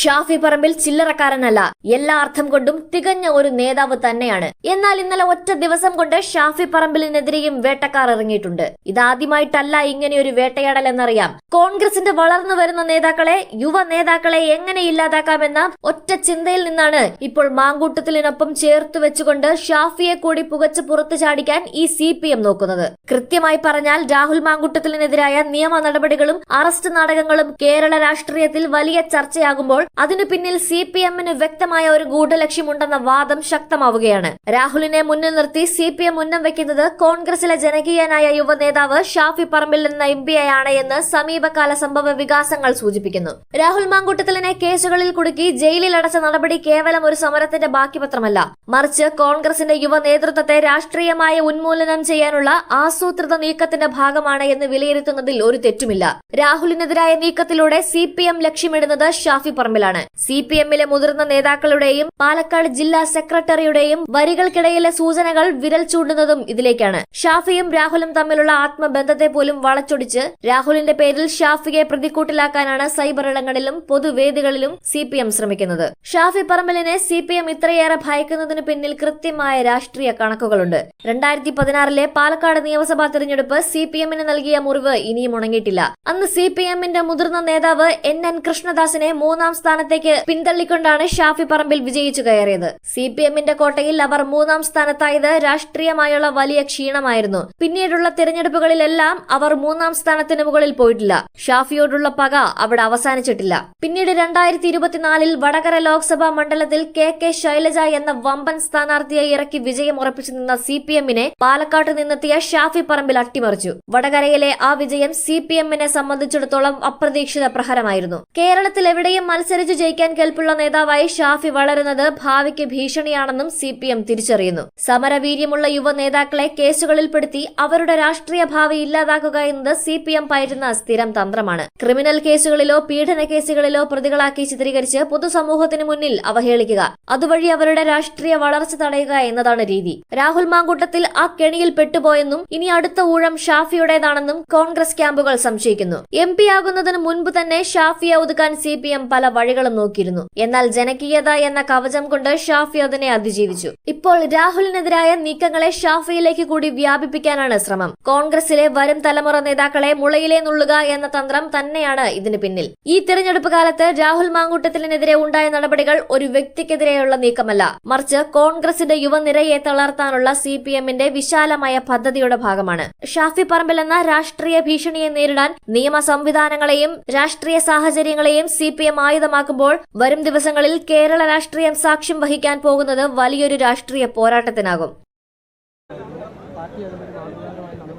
ഷാഫി പറമ്പിൽ ചില്ലറക്കാരനല്ല. എല്ലാ അർത്ഥം കൊണ്ടും തികഞ്ഞ ഒരു നേതാവ് തന്നെയാണ്. എന്നാൽ ഇന്നലെ ഒറ്റ ദിവസം കൊണ്ട് ഷാഫി പറമ്പിലിനെതിരെയും വേട്ടക്കാർ ഇറങ്ങിയിട്ടുണ്ട്. ഇതാദ്യമായിട്ടല്ല ഒരു വേട്ടയാടൽ എന്നറിയാം. കോൺഗ്രസിന്റെ വളർന്നു വരുന്ന നേതാക്കളെ യുവ നേതാക്കളെ എങ്ങനെ ഇല്ലാതാക്കാമെന്ന ഒറ്റ ചിന്തയിൽ നിന്നാണ് ഇപ്പോൾ മാങ്കൂട്ടത്തിലിനൊപ്പം ചേർത്തു വെച്ചുകൊണ്ട് ഷാഫിയെ കൂടി പുകച്ച് പുറത്തു ചാടിക്കാൻ ഈ സി പി എം നോക്കുന്നത്. കൃത്യമായി പറഞ്ഞാൽ രാഹുൽ മാങ്കൂട്ടത്തിലിനെതിരായ നിയമ നടപടികളും അറസ്റ്റ് നാടകങ്ങളും കേരള രാഷ്ട്രീയത്തിൽ വലിയ ചർച്ചയാകുമ്പോൾ അതിനു പിന്നിൽ സി പി എമ്മിന് വ്യക്തമായ ഒരു ഗൂഢലക്ഷ്യമുണ്ടെന്ന വാദം ശക്തമാവുകയാണ്. രാഹുലിനെ മുന്നിൽ നിർത്തി സി പി എം ഉന്നം വെക്കുന്നത് കോൺഗ്രസിലെ ജനകീയനായ യുവ നേതാവ് ഷാഫി പറമ്പിൽ എന്ന എം പി ആണ് എന്ന് സമീപകാല സംഭവ വികാസങ്ങൾ സൂചിപ്പിക്കുന്നു. രാഹുൽ മാങ്കൂട്ടത്തിലിനെ കേസുകളിൽ കുടുക്കി ജയിലിൽ അടച്ച നടപടി കേവലം ഒരു സമരത്തിന്റെ ബാക്കിപത്രമല്ല. മറിച്ച് കോൺഗ്രസിന്റെ യുവ നേതൃത്വത്തെ രാഷ്ട്രീയമായ ഉന്മൂലനം ചെയ്യാനുള്ള ആസൂത്രിത നീക്കത്തിന്റെ ഭാഗമാണ് എന്ന് വിലയിരുത്തുന്നതിൽ ഒരു തെറ്റുമില്ല. രാഹുലിനെതിരായ നീക്കത്തിലൂടെ സി പി എം ലക്ഷ്യമിടുന്നത് ഷാഫി പറമ്പിലാണ്. സി പി എമ്മിലെ മുതിർന്ന നേതാക്കളുടെയും പാലക്കാട് ജില്ലാ സെക്രട്ടറിയുടെയും വരികൾക്കിടയിലെ സൂചനകൾ വിരൽ ചൂണ്ടുന്നതും ഇതിലേക്കാണ്. ഷാഫിയും രാഹുലും തമ്മിലുള്ള ആത്മബന്ധത്തെ പോലും വളച്ചൊടിച്ച് രാഹുലിന്റെ പേരിൽ ഷാഫിയെ പ്രതിക്കൂട്ടിലാക്കാനാണ് സൈബർ ഇടങ്ങളിലും പൊതുവേദികളിലും സി പി എം ശ്രമിക്കുന്നത്. ഷാഫി പറമ്പലിനെ സി പി എം ഇത്രയേറെ ഭയക്കുന്നതിന് പിന്നിൽ കൃത്യമായ രാഷ്ട്രീയ കണക്കുകളുണ്ട്. രണ്ടായിരത്തി പതിനാറിലെ പാലക്കാട് നിയമസഭാ തെരഞ്ഞെടുപ്പ് സി പി എമ്മിന് നൽകിയ മുറിവ് ഇനിയും ഉണങ്ങിയിട്ടില്ല. അന്ന് സി പി എമ്മിന്റെ മുതിർന്ന നേതാവ് എൻ എൻ കൃഷ്ണദാസിനെ മൂന്നാം സ്ഥാനത്തേക്ക് പിന്തള്ളിക്കൊണ്ടാണ് ഷാഫി പറമ്പിൽ വിജയിച്ചു കയറിയത്. സി പി എമ്മിന്റെ കോട്ടയിൽ അവർ മൂന്നാം സ്ഥാനത്തായത് രാഷ്ട്രീയമായുള്ള വലിയ ക്ഷീണമായിരുന്നു. പിന്നീടുള്ള തിരഞ്ഞെടുപ്പുകളിലെല്ലാം അവർ മൂന്നാം സ്ഥാനത്തിന് മുകളിൽ പോയിട്ടില്ല. ഷാഫിയോടുള്ള പക അവിടെ അവസാനിച്ചിട്ടില്ല. പിന്നീട് രണ്ടായിരത്തി ഇരുപത്തിനാലിൽ വടകര ലോക്സഭാ മണ്ഡലത്തിൽ കെ കെ ശൈലജ എന്ന വമ്പൻ സ്ഥാനാർത്ഥിയെ ഇറക്കി വിജയം ഉറപ്പിച്ചു നിന്ന സി പി എമ്മിനെ പാലക്കാട്ട് നിന്നെത്തിയ ഷാഫി പറമ്പിൽ അട്ടിമറിച്ചു. വടകരയിലെ ആ വിജയം സി പി എമ്മിനെ സംബന്ധിച്ചിടത്തോളം അപ്രതീക്ഷിത പ്രഹരമായിരുന്നു. കേരളത്തിൽ എവിടെയും മത്സരിച്ചു ജയിക്കാൻ കെൽപ്പുള്ള നേതാവായി ഷാഫി വളരുന്നത് ഭാവിക്ക് ഭീഷണിയാണെന്നും സി പി എം തിരിച്ചറിയുന്നു. സമരവീര്യമുള്ള യുവ നേതാക്കളെ കേസുകളിൽപ്പെടുത്തി അവരുടെ രാഷ്ട്രീയ ഭാവി ഇല്ലാതാക്കുക എന്നത് സി പി എം പയറ്റുന്ന സ്ഥിരം തന്ത്രമാണ്. ക്രിമിനൽ കേസുകളിലോ പീഡന കേസുകളിലോ പ്രതികളാക്കി ചിത്രീകരിച്ച് പൊതുസമൂഹത്തിന് മുന്നിൽ അവഹേളിക്കുക. അതുവഴി അവരുടെ രാഷ്ട്രീയ വളർച്ച തടയുക എന്നതാണ് രീതി. രാഹുൽ മാങ്കൂട്ടത്തിൽ ആ കെണിയിൽ പെട്ടുപോയെന്നും ഇനി അടുത്ത ഊഴം ഷാഫിയുടേതാണെന്നും കോൺഗ്രസ് ക്യാമ്പുകൾ സംശയിക്കുന്നു. എം പി ആകുന്നതിന് മുൻപ് തന്നെ ഷാഫിയെ ഒതുക്കാൻ സി പി എം പല വഴികളും നോക്കിയിരുന്നു. എന്നാൽ ജനകീയത എന്ന കവചം കൊണ്ട് ഷാഫി അതിനെ അതിജീവിച്ചു. ഇപ്പോൾ രാഹുലിനെതിരായ നീക്കങ്ങളെ ഷാഫിയിലേക്ക് കൂടി വ്യാപിപ്പിക്കാനാണ് ശ്രമം. കോൺഗ്രസിലെ വരും തലമുറ നേതാക്കളെ മുളയിലെ നുള്ളുക എന്ന തന്ത്രം തന്നെയാണ് ഇതിന് പിന്നിൽ. ഈ തിരഞ്ഞെടുപ്പ് കാലത്ത് രാഹുൽ മാങ്കൂട്ടത്തിനെതിരെ ഉണ്ടായ നടപടികൾ ഒരു വ്യക്തിക്കെതിരെയുള്ള നീക്കമല്ല. മറിച്ച് കോൺഗ്രസിന്റെ യുവനിരയെ തളർത്താനുള്ള സി പി എമ്മിന്റെ വിശാലമായ പദ്ധതിയുടെ ഭാഗമാണ്. ഷാഫി പറമ്പിൽ എന്ന രാഷ്ട്രീയ ഭീഷണിയെ നേരിടാൻ നിയമ സംവിധാനങ്ങളെയും രാഷ്ട്രീയ സാഹചര്യങ്ങളെയും സി പി എം ആയുധമാക്കുമ്പോൾ വരും ദിവസങ്ങളിൽ കേരള രാഷ്ട്രീയം സാക്ഷ്യം വഹിക്കാൻ പോകുന്നത് വലിയൊരു രാഷ്ട്രീയ പോരാട്ടത്തിനാകും.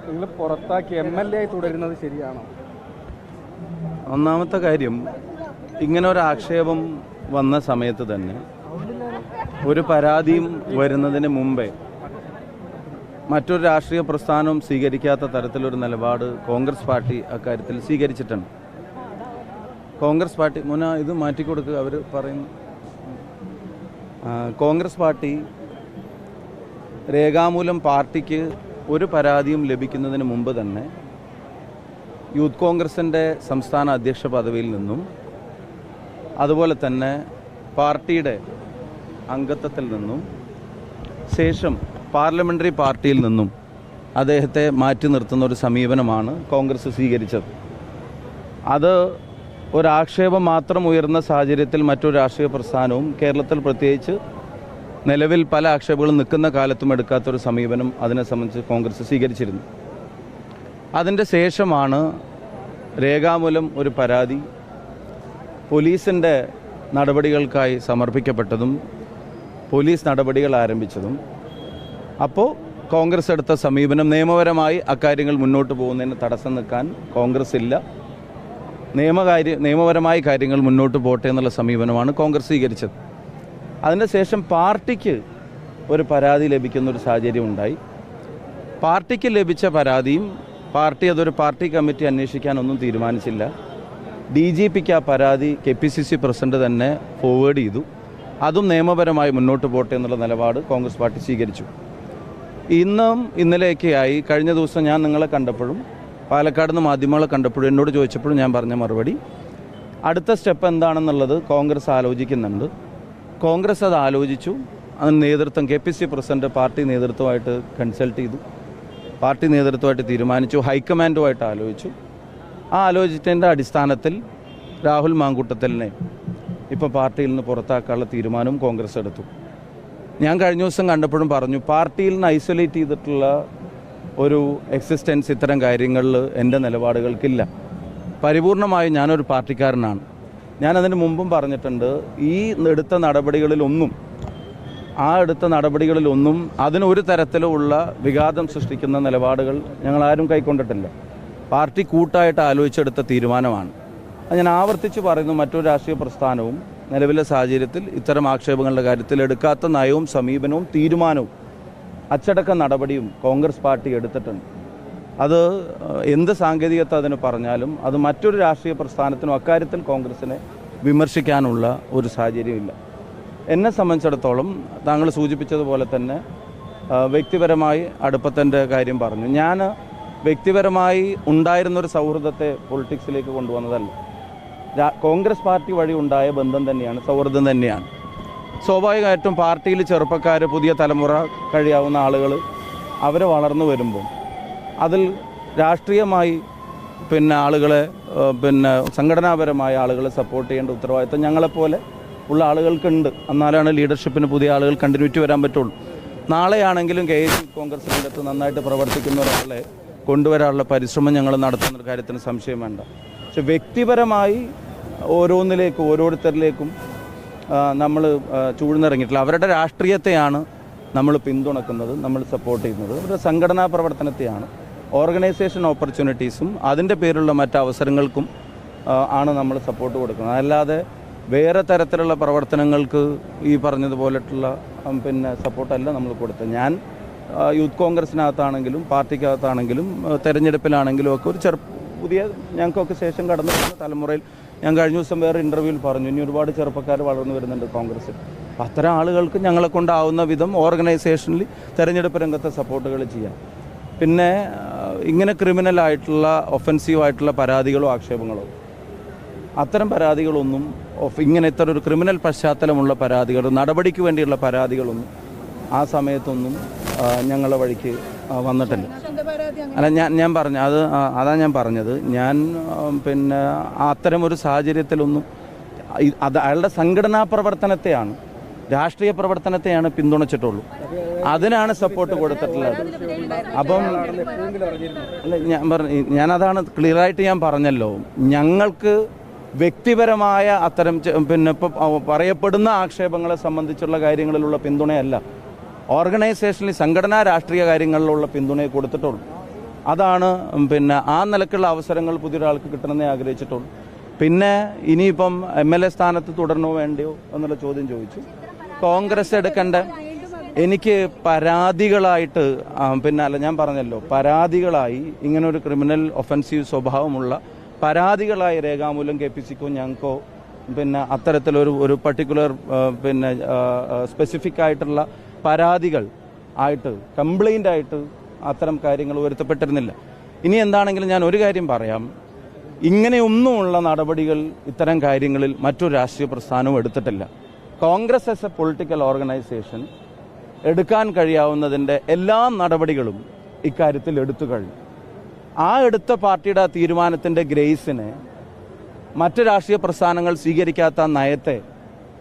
നിങ്ങൾ പുറത്താക്കി എം എൽ എ ആയി തുടരുന്നത് ശരിയാണോ? ഒന്നാമത്തെ കാര്യം ഇങ്ങനെ ഒരു ആക്ഷേപം വന്ന സമയത്ത് തന്നെ ഒരു പരാതിയും വരുന്നതിന് മുമ്പേ മറ്റൊരു രാഷ്ട്രീയ പ്രസ്ഥാനവും സ്വീകരിക്കാത്ത തരത്തിലൊരു നിലപാട് കോൺഗ്രസ് പാർട്ടി അക്കാര്യത്തിൽ സ്വീകരിച്ചിട്ടുണ്ട്. കോൺഗ്രസ് പാർട്ടി മുന ഇത് മാറ്റിക്കൊടുക്കുക അവർ പറയുന്നു. കോൺഗ്രസ് പാർട്ടി രേഖാമൂലം പാർട്ടിക്ക് ഒരു പരാതിയും ലഭിക്കുന്നതിന് മുമ്പ് തന്നെ യൂത്ത് കോൺഗ്രസിന്റെ സംസ്ഥാന അധ്യക്ഷ പദവിയിൽ നിന്നും അതുപോലെ തന്നെ പാർട്ടിയുടെ അംഗത്വത്തിൽ നിന്നും ശേഷം പാർലമെന്ററി പാർട്ടിയിൽ നിന്നും അദ്ദേഹത്തെ മാറ്റി നിർത്തുന്ന ഒരു സമീപനമാണ് കോൺഗ്രസ് സ്വീകരിച്ചത്. അത് ഒരാക്ഷേപം മാത്രം ഉയർന്ന സാഹചര്യത്തിൽ മറ്റൊരു രാഷ്ട്രീയ പ്രസ്ഥാനവും കേരളത്തിൽ പ്രത്യേകിച്ച് നിലവിൽ പല ആക്ഷേപങ്ങളും നിൽക്കുന്ന കാലത്തും എടുക്കാത്തൊരു സമീപനം അതിനെ സംബന്ധിച്ച് കോൺഗ്രസ് സ്വീകരിച്ചിരുന്നു. അതിന്റെ ശേഷമാണ് രേഖാമൂലം ഒരു പരാതി പോലീസിന്റെ നടപടികൾക്കായി സമർപ്പിക്കപ്പെട്ടതും പോലീസ് നടപടികൾ ആരംഭിച്ചതും. അപ്പോൾ കോൺഗ്രസ് എടുത്ത സമീപനം നിയമപരമായി അക്കാര്യങ്ങൾ മുന്നോട്ട് പോകുന്നതിന് തടസ്സം നിൽക്കാൻ കോൺഗ്രസ് ഇല്ല. നിയമകാര്യ നിയമപരമായ കാര്യങ്ങൾ മുന്നോട്ട് പോട്ടെ എന്നുള്ള സമീപനമാണ് കോൺഗ്രസ് സ്വീകരിച്ചത്. അതിന് ശേഷം പാർട്ടിക്ക് ഒരു പരാതി ലഭിക്കുന്ന ഒരു സാഹചര്യം ഉണ്ടായി. പാർട്ടിക്ക് ലഭിച്ച പരാതിയും പാർട്ടി അതൊരു പാർട്ടി കമ്മിറ്റി അന്വേഷിക്കാനൊന്നും തീരുമാനിച്ചില്ല. ഡി ജി പിക്ക് ആ പരാതി K P C C president തന്നെ ഫോർവേഡ് ചെയ്തു. അതും നിയമപരമായി മുന്നോട്ട് പോട്ടെ എന്നുള്ള നിലപാട് കോൺഗ്രസ് പാർട്ടി സ്വീകരിച്ചു. ഇന്നും ഇന്നലെയൊക്കെയായി കഴിഞ്ഞ ദിവസം ഞാൻ നിങ്ങളെ കണ്ടപ്പോഴും പാലക്കാട് നിന്ന് മാധ്യമങ്ങളെ കണ്ടപ്പോഴും എന്നോട് ചോദിച്ചപ്പോഴും ഞാൻ പറഞ്ഞ മറുപടി അടുത്ത സ്റ്റെപ്പ് എന്താണെന്നുള്ളത് കോൺഗ്രസ് ആലോചിക്കുന്നുണ്ട്. കോൺഗ്രസ് അത് ആലോചിച്ചു. അതിന് നേതൃത്വം K P C president party നേതൃത്വമായിട്ട് consult ചെയ്തു. പാർട്ടി നേതൃത്വമായിട്ട് തീരുമാനിച്ചു. ഹൈക്കമാൻഡുമായിട്ട് ആലോചിച്ചു. ആ ആലോചിച്ചതിന്റെ അടിസ്ഥാനത്തിൽ രാഹുൽ മാങ്കൂട്ടത്തലിനെ ഇപ്പോൾ പാർട്ടിയിൽ നിന്ന് പുറത്താക്കാനുള്ള തീരുമാനവും കോൺഗ്രസ് എടുത്തു. ഞാൻ കഴിഞ്ഞ ദിവസം കണ്ടപ്പോഴും പറഞ്ഞു പാർട്ടിയിൽ നിന്ന് ഐസൊലേറ്റ് ചെയ്തിട്ടുള്ള ഒരു എക്സിസ്റ്റൻസ് ഇത്തരം കാര്യങ്ങളിൽ എന്റെ നിലപാടുകൾക്കില്ല. പരിപൂർണമായും ഞാനൊരു പാർട്ടിക്കാരനാണ്. ഞാനതിന് മുമ്പും പറഞ്ഞിട്ടുണ്ട് ഈ എടുത്ത നടപടികളിലൊന്നും ആ എടുത്ത നടപടികളിലൊന്നും അതിനൊരു തരത്തിലുമുള്ള വിഘാതം സൃഷ്ടിക്കുന്ന നിലപാടുകൾ ഞങ്ങൾ ആരും കൈക്കൊണ്ടിട്ടില്ല. പാർട്ടി കൂട്ടായിട്ട് ആലോചിച്ചെടുത്ത തീരുമാനമാണ്. അത് ഞാൻ ആവർത്തിച്ച് പറയുന്നു മറ്റൊരു രാഷ്ട്രീയ പ്രസ്ഥാനവും നിലവിലെ സാഹചര്യത്തിൽ ഇത്തരം ആക്ഷേപങ്ങളുടെ കാര്യത്തിൽ എടുക്കാത്ത നയവും സമീപനവും തീരുമാനവും അച്ചടക്ക നടപടിയും കോൺഗ്രസ് പാർട്ടി എടുത്തിട്ടുണ്ട്. അത് എന്ത് സാങ്കേതികത്വം അതിന് പറഞ്ഞാലും അത് മറ്റൊരു രാഷ്ട്രീയ പ്രസ്ഥാനത്തിനും അക്കാര്യത്തിൽ കോൺഗ്രസിനെ വിമർശിക്കാനുള്ള ഒരു സാഹചര്യമില്ല. എന്നെ സംബന്ധിച്ചിടത്തോളം താങ്കൾ സൂചിപ്പിച്ചതുപോലെ തന്നെ വ്യക്തിപരമായി അടുപ്പത്തിന്റെ കാര്യം പറഞ്ഞു. ഞാൻ വ്യക്തിപരമായി ഉണ്ടായിരുന്നൊരു സൗഹൃദത്തെ പൊളിറ്റിക്സിലേക്ക് കൊണ്ടുവന്നതല്ല. കോൺഗ്രസ് പാർട്ടി വഴി ഉണ്ടായ ബന്ധം തന്നെയാണ് സൗഹൃദം തന്നെയാണ്. സ്വാഭാവികമായിട്ടും പാർട്ടിയിൽ ചെറുപ്പക്കാർ പുതിയ തലമുറ കഴിയാവുന്ന ആളുകൾ അവർ വളർന്നു വരുമ്പോൾ അതിൽ രാഷ്ട്രീയമായി പിന്നെ ആളുകളെ പിന്നെ സംഘടനാപരമായ ആളുകളെ സപ്പോർട്ട് ചെയ്യേണ്ട ഉത്തരവാദിത്തം ഞങ്ങളെപ്പോലെ ഉള്ള ആളുകൾക്കുണ്ട്. എന്നാലാണ് ലീഡർഷിപ്പിന് പുതിയ ആളുകൾ കണ്ടിന്യൂറ്റി വരാൻ പറ്റുള്ളൂ. നാളെയാണെങ്കിലും കെ എസ് കോൺഗ്രസ് രംഗത്ത് നന്നായിട്ട് പ്രവർത്തിക്കുന്ന ഒരാളെ കൊണ്ടുവരാനുള്ള പരിശ്രമം ഞങ്ങൾ നടത്തുന്ന കാര്യത്തിന് സംശയം വേണ്ട. പക്ഷെ വ്യക്തിപരമായി ഓരോന്നിലേക്കും ഓരോരുത്തരിലേക്കും നമ്മൾ ചൂഴ്ന്നിറങ്ങിയിട്ടില്ല. അവരുടെ രാഷ്ട്രീയത്തെയാണ് നമ്മൾ പിന്തുണക്കുന്നത് നമ്മൾ സപ്പോർട്ട് ചെയ്യുന്നത്. അവരുടെ സംഘടനാ പ്രവർത്തനത്തെയാണ്. ഓർഗനൈസേഷൻ ഓപ്പർച്യൂണിറ്റീസും അതിന്റെ പേരിലുള്ള മറ്റു അവസരങ്ങൾക്കും ആണ് നമ്മൾ സപ്പോർട്ട് കൊടുക്കുന്നത്. അല്ലാതെ വേറെ തരത്തിലുള്ള പ്രവർത്തനങ്ങൾക്ക് ഈ പറഞ്ഞതുപോലെയുള്ള പിന്നെ സപ്പോർട്ടല്ല നമ്മൾ കൊടുത്തത്. ഞാൻ യൂത്ത് കോൺഗ്രസിനകത്താണെങ്കിലും പാർട്ടിക്കകത്താണെങ്കിലും തെരഞ്ഞെടുപ്പിലാണെങ്കിലും ഒക്കെ ഒരു ചെറു പുതിയ ഞങ്ങൾക്കൊക്കെ ശേഷം കടന്നു വരുന്ന തലമുറയിൽ ഞാൻ കഴിഞ്ഞ ദിവസം വേറെ ഇന്റർവ്യൂവിൽ പറഞ്ഞു ഇനി ഒരുപാട് ചെറുപ്പക്കാർ വളർന്നു വരുന്നുണ്ട് കോൺഗ്രസ്സിൽ. അത്തരം ആളുകൾക്ക് ഞങ്ങളെ കൊണ്ടാവുന്ന വിധം ഓർഗനൈസേഷനിൽ തെരഞ്ഞെടുപ്പ് രംഗത്തെ സപ്പോർട്ടുകൾ ചെയ്യാം. പിന്നെ ഇങ്ങനെ ക്രിമിനൽ ആയിട്ടുള്ള ഒഫൻസീവ് ആയിട്ടുള്ള പരാതികളോ ആക്ഷേപങ്ങളോ. അത്തരം പരാതികളൊന്നും ഇങ്ങനെ ഇത്ര ഒരു ക്രിമിനൽ പശ്ചാത്തലമുള്ള പരാതികൾ നടപടിക്ക് വേണ്ടിയുള്ള പരാതികളൊന്നും ആ സമയത്തൊന്നും ഞങ്ങളുടെ വഴിക്ക് വന്നിട്ടില്ല. അല്ല ഞാൻ ഞാൻ പറഞ്ഞു അത് അതാ ഞാൻ പറഞ്ഞത്. ഞാൻ പിന്നെ അത്തരം ഒരു സാഹചര്യത്തിലൊന്നും അത് അയാളുടെ സംഘടനാ പ്രവർത്തനത്തെയാണ് രാഷ്ട്രീയ പ്രവർത്തനത്തെയാണ് പിന്തുണച്ചിട്ടുള്ളൂ. അതിനാണ് സപ്പോർട്ട് കൊടുത്തിട്ടുള്ളത്. അപ്പം അല്ല ഞാൻ പറഞ്ഞു ഞാനതാണ് ക്ലിയറായിട്ട് ഞാൻ പറഞ്ഞല്ലോ. ഞങ്ങൾക്ക് വ്യക്തിപരമായ അത്തരം പിന്നെ പറയപ്പെടുന്ന ആക്ഷേപങ്ങളെ സംബന്ധിച്ചുള്ള കാര്യങ്ങളിലുള്ള പിന്തുണയല്ല. ഓർഗനൈസേഷനിൽ സംഘടനാ രാഷ്ട്രീയ കാര്യങ്ങളിലുള്ള പിന്തുണയെ കൊടുത്തിട്ടുള്ളൂ. അതാണ് പിന്നെ ആ നിലക്കുള്ള അവസരങ്ങൾ പുതിയൊരാൾക്ക് കിട്ടണമെന്നേ ആഗ്രഹിച്ചിട്ടുള്ളൂ. പിന്നെ ഇനിയിപ്പം എം എൽ എ സ്ഥാനത്ത് തുടരണോ വേണ്ടയോ എന്നുള്ള ചോദ്യം ചോദിച്ചു. കോൺഗ്രസ് എടുക്കേണ്ട എനിക്ക് പരാതികളായിട്ട് പിന്നെ അല്ല ഞാൻ പറഞ്ഞല്ലോ പരാതികളായി ഇങ്ങനെ ഒരു ക്രിമിനൽ ഒഫൻസീവ് സ്വഭാവമുള്ള പരാതികളായി രേഖാമൂലം കെ പി സിക്കോ ഞങ്ങൾക്കോ പിന്നെ അത്തരത്തിലൊരു ഒരു പർട്ടിക്കുലർ പിന്നെ സ്പെസിഫിക് ആയിട്ടുള്ള പരാതികൾ ആയിട്ട് കംപ്ലൈന്റ് ആയിട്ട് അത്തരം കാര്യങ്ങൾ ഉയർത്തപ്പെട്ടിരുന്നില്ല ഇനി എന്താണെങ്കിലും ഞാൻ ഒരു കാര്യം പറയാം. ഇങ്ങനെയൊന്നുമുള്ള നടപടികൾ ഇത്തരം കാര്യങ്ങളിൽ മറ്റൊരു രാഷ്ട്രീയ പ്രസ്ഥാനവും എടുത്തിട്ടില്ല. Congress as a political organisation എടുക്കാൻ കഴിയാവുന്നതിന്റെ എല്ലാ നടപടികളും ഇക്കാര്യത്തിൽ എടുത്തു കഴിഞ്ഞു. ആ എടുത്ത പാർട്ടിയുടെ തീരുമാനത്തിന്റെ ഗ്രേസിനെ മറ്റ് രാഷ്ട്രീയ പ്രസ്ഥാനങ്ങൾ സ്വീകരിക്കാത്ത നയത്തെ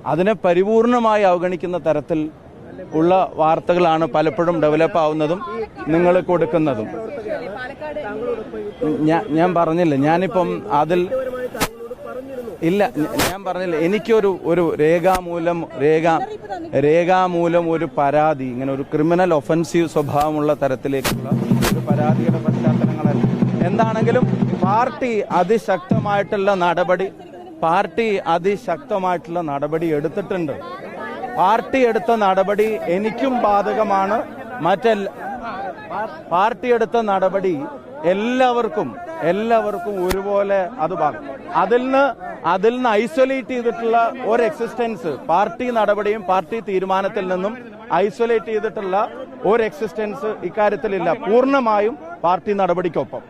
അതിനെ പരിപൂർണമായി അവഗണിക്കുന്ന തരത്തിൽ ഉള്ള വാർത്തകളാണ് പലപ്പോഴും ഡെവലപ്പ് ആവുന്നതും നിങ്ങൾ കൊടുക്കുന്നതും. ഞാൻ പറഞ്ഞില്ല ഞാനിപ്പം അതിൽ ഇല്ല ഞാൻ പറഞ്ഞില്ല എനിക്കൊരു ഒരു രേഖാമൂലം രേഖ രേഖാമൂലം ഒരു പരാതി ഇങ്ങനെ ഒരു ക്രിമിനൽ ഒഫൻസീവ് സ്വഭാവമുള്ള തരത്തിലേക്കുള്ള ഒരു പരാതിയുടെ പശ്ചാത്തലങ്ങളല്ല. എന്താണെങ്കിലും പാർട്ടി അതിശക്തമായിട്ടുള്ള നടപടി പാർട്ടി അതിശക്തമായിട്ടുള്ള നടപടി എടുത്തിട്ടുണ്ട്. പാർട്ടി എടുത്ത നടപടി എനിക്കും ബാധകമാണ്. മറ്റെല്ല പാർട്ടി എടുത്ത നടപടി എല്ലാവർക്കും എല്ലാവർക്കും ഒരുപോലെ അത് ബാധകം. അതിൽ നിന്ന് അതിൽ നിന്ന് ഐസൊലേറ്റ് ചെയ്തിട്ടുള്ള ഒരു എക്സിസ്റ്റൻസ് പാർട്ടി നടപടിയും പാർട്ടി തീരുമാനത്തിൽ നിന്നും ഐസൊലേറ്റ് ചെയ്തിട്ടുള്ള ഒരു എക്സിസ്റ്റൻസ് ഇക്കാര്യത്തിലില്ല. പൂർണമായും പാർട്ടി നടപടിക്കൊപ്പം.